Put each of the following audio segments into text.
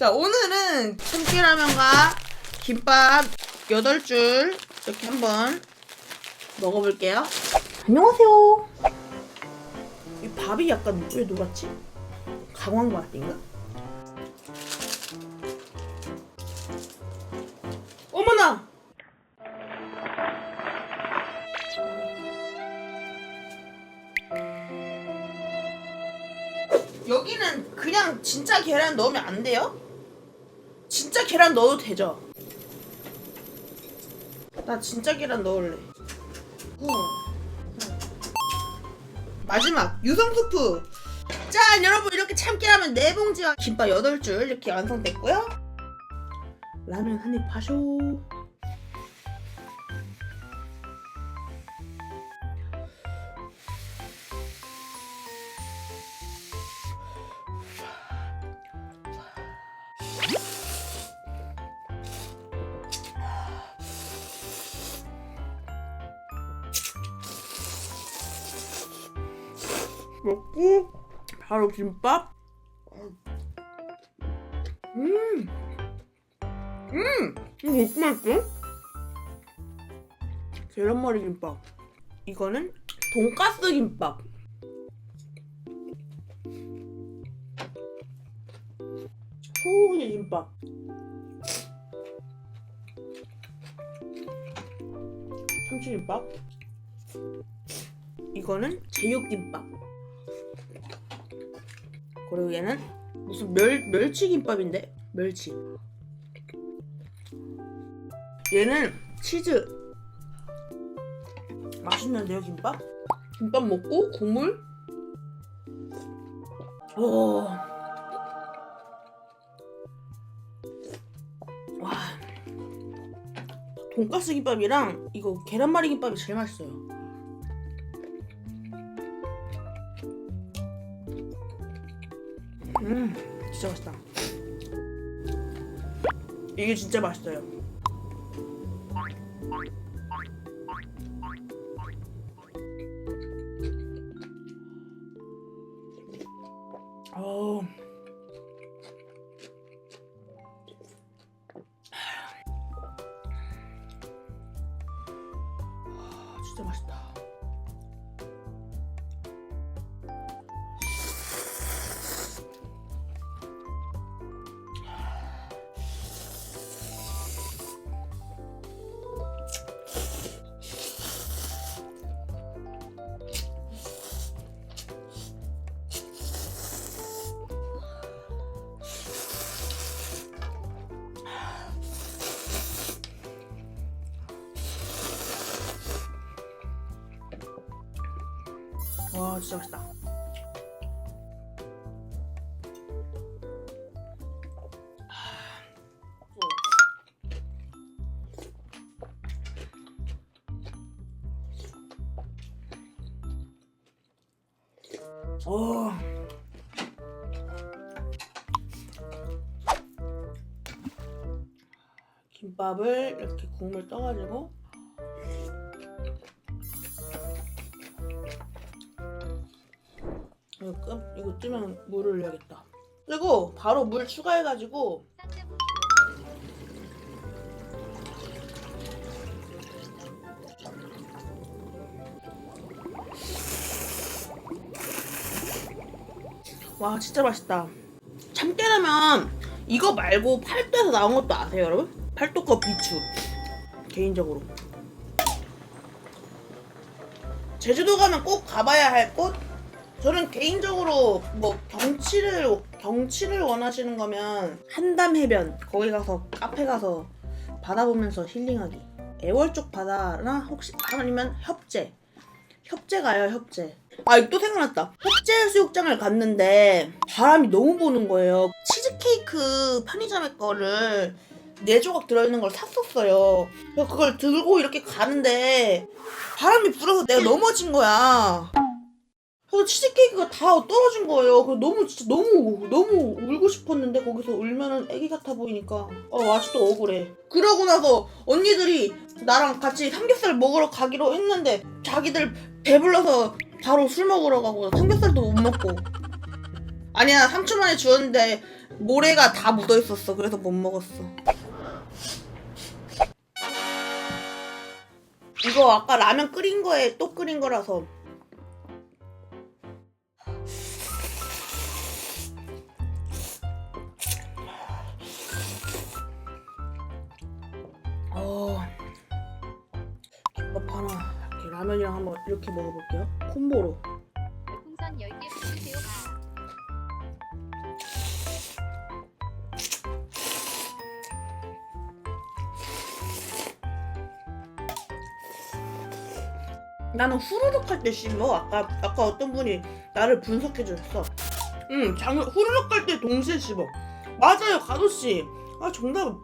자, 오늘은 참깨라면과 김밥 8줄 이렇게 한번 먹어볼게요. 안녕하세요. 이 밥이 약간 왜 노랗지? 강황 맛인가? 어머나! 여기는 그냥 진짜 계란 넣으면 안 돼요? 진짜 계란 넣어도 되죠? 나 진짜 계란 넣을래. 어. 마지막 유성 스프. 짠 여러분 이렇게 참깨 라면 네 봉지와 김밥 8줄 이렇게 완성됐고요. 라면 한 입 하쇼. 먹고 바로 김밥. 음, 음, 이거 무슨 맛이지? 계란말이 김밥. 이거는 돈가스 김밥. 소고기 김밥. 참치김밥. 이거는 제육김밥. 그리고 얘는 무슨 멸 멸치김밥인데 멸치. 얘는 치즈. 맛있는데요 김밥? 김밥 먹고 국물. 오. 와. 돈가스 김밥이랑 이거 계란말이 김밥이 제일 맛있어요. 음, 진짜 맛있다. 이게 진짜 맛있어요. 진짜 맛있다. 와 진짜 맛있다. 어. 김밥을 이렇게 국물 떠가지고 끔 이거 뜨면 물을 넣어야겠다. 그리고 바로 물 추가해가지고 와 진짜 맛있다. 참깨라면 이거 말고 팔도에서 나온 것도 아세요 여러분? 팔도 거 비추 개인적으로 제주도 가면 꼭 가봐야 할 곳? 저는 개인적으로 뭐 경치를 경치를 원하시는 거면 한담 해변 거기 가서 카페 가서 바다 보면서 힐링하기. 애월 쪽 바다나 혹시 아니면 협재. 협재 가요 협재. 아 또 생각났다. 협재 해수욕장을 갔는데 바람이 너무 부는 거예요. 치즈케이크 편의점의 거를 네 조각 들어있는 걸 샀었어요. 그걸 들고 이렇게 가는데 바람이 불어서 내가 넘어진 거야. 그래서 치즈케이크가 다 떨어진 거예요. 그래서 너무 진짜 너무 너무 울고 싶었는데 거기서 울면은 애기 같아 보이니까 어 아직도 억울해. 그러고 나서 언니들이 나랑 같이 삼겹살 먹으러 가기로 했는데 자기들 배불러서 바로 술 먹으러 가고 삼겹살도 못 먹고 아니야 3초 만에 주웠는데 모래가 다 묻어 있었어. 그래서 못 먹었어. 이거 아까 라면 끓인 거에 또 끓인 거라서 이렇게 먹어볼게요. 콤보로. 별풍선 10개 붙이세요. 나는 후루룩 할 때 씹어. 아까 아까 어떤 분이 나를 분석해 주셨어. 응 장 후루룩 할 때 동시에 씹어. 맞아요 가도 씨. 아 정답.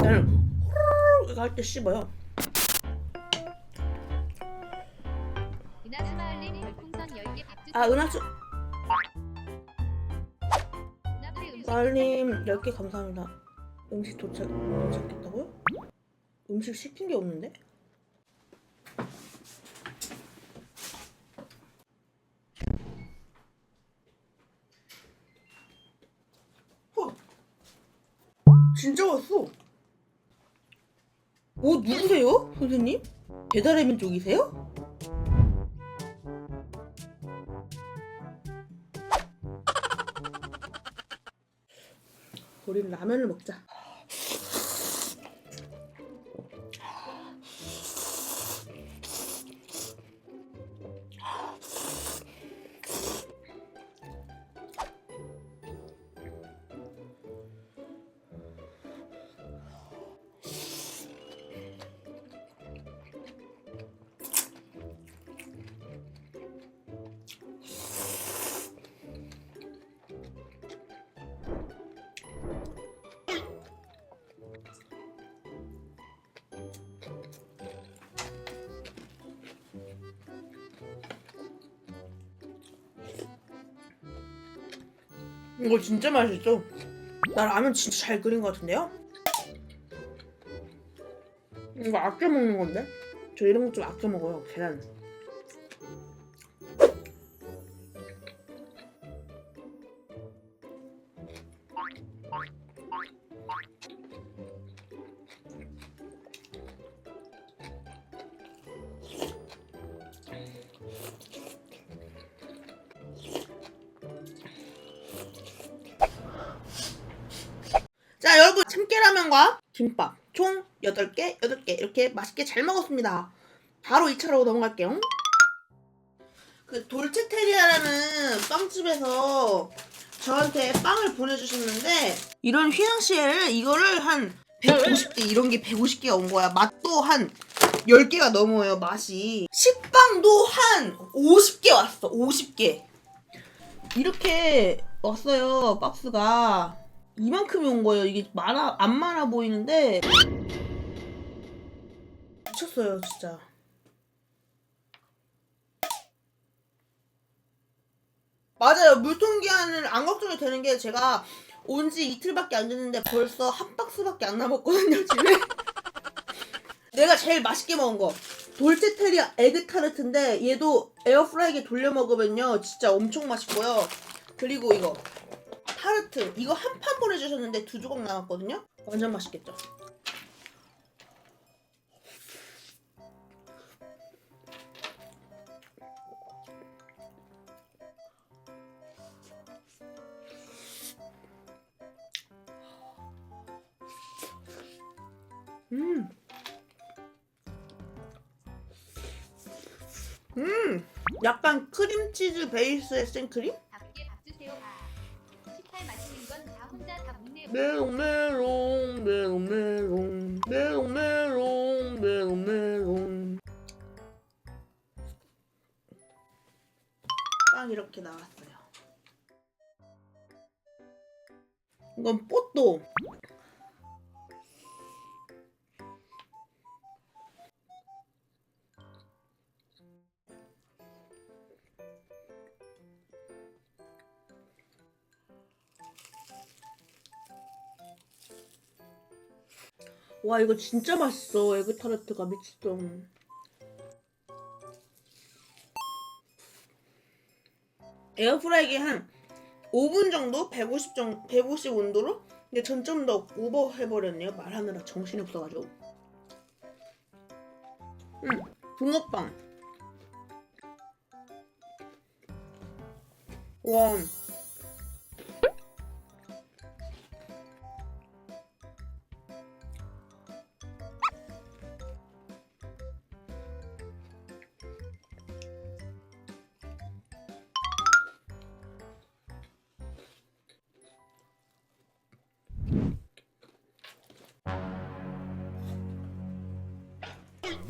나는 후루룩 할 때 씹어요 아 은하수 마을님 10개 감사합니다 음식 도착 도착했다고요? 음식 시킨 게 없는데? 어 진짜 왔어 어 누구세요 선생님? 배달의민 쪽이세요? 우린 라면을 먹자. 이거 진짜 맛있어. 나 라면 진짜 잘 끓인 것 같은데요? 이거 아껴 먹는 건데? 저 이런 거 좀 아껴 먹어요. 계란. 참깨라면과 김밥 총 8개, 8개 이렇게 맛있게 잘 먹었습니다. 바로 2차로 넘어갈게요. 그 돌체테리아라는 빵집에서 저한테 빵을 보내주셨는데 이런 휘낭시에를 이거를 한 150개 이런 게 150개가 온 거야. 맛도 한 10개가 넘어요, 맛이. 식빵도 한 50개 왔어, 50개. 이렇게 왔어요, 박스가. 이만큼이 온 거예요. 이게 많아 안 많아 보이는데 미쳤어요, 진짜. 맞아요. 물통기한을 안 걱정이 되는 게 제가 온 지 이틀밖에 안 됐는데 벌써 한 박스밖에 안 남았거든요, 집에. 내가 제일 맛있게 먹은 거. 돌체테리아 에그 타르트인데 얘도 에어프라이기에 돌려 먹으면요 진짜 엄청 맛있고요. 그리고 이거 타르트 이거 한 판 보내주셨는데 두 조각 남았거든요. 완전 맛있겠죠. 음. 음. 약간 크림치즈 베이스의 생크림? 메롱메롱 메롱메롱 메롱메롱 메롱메롱 빵 이렇게 나왔어요. 이건 뽀또. 와 이거 진짜 맛있어. 에그타르트가 미쳤어 에어프라이기 한 5분 정도? 150 정, 150 온도로? 근데 전좀더 오버 해버렸네요. 말하느라 정신이 없어가지고. 음 붕어빵. 와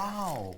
Wow.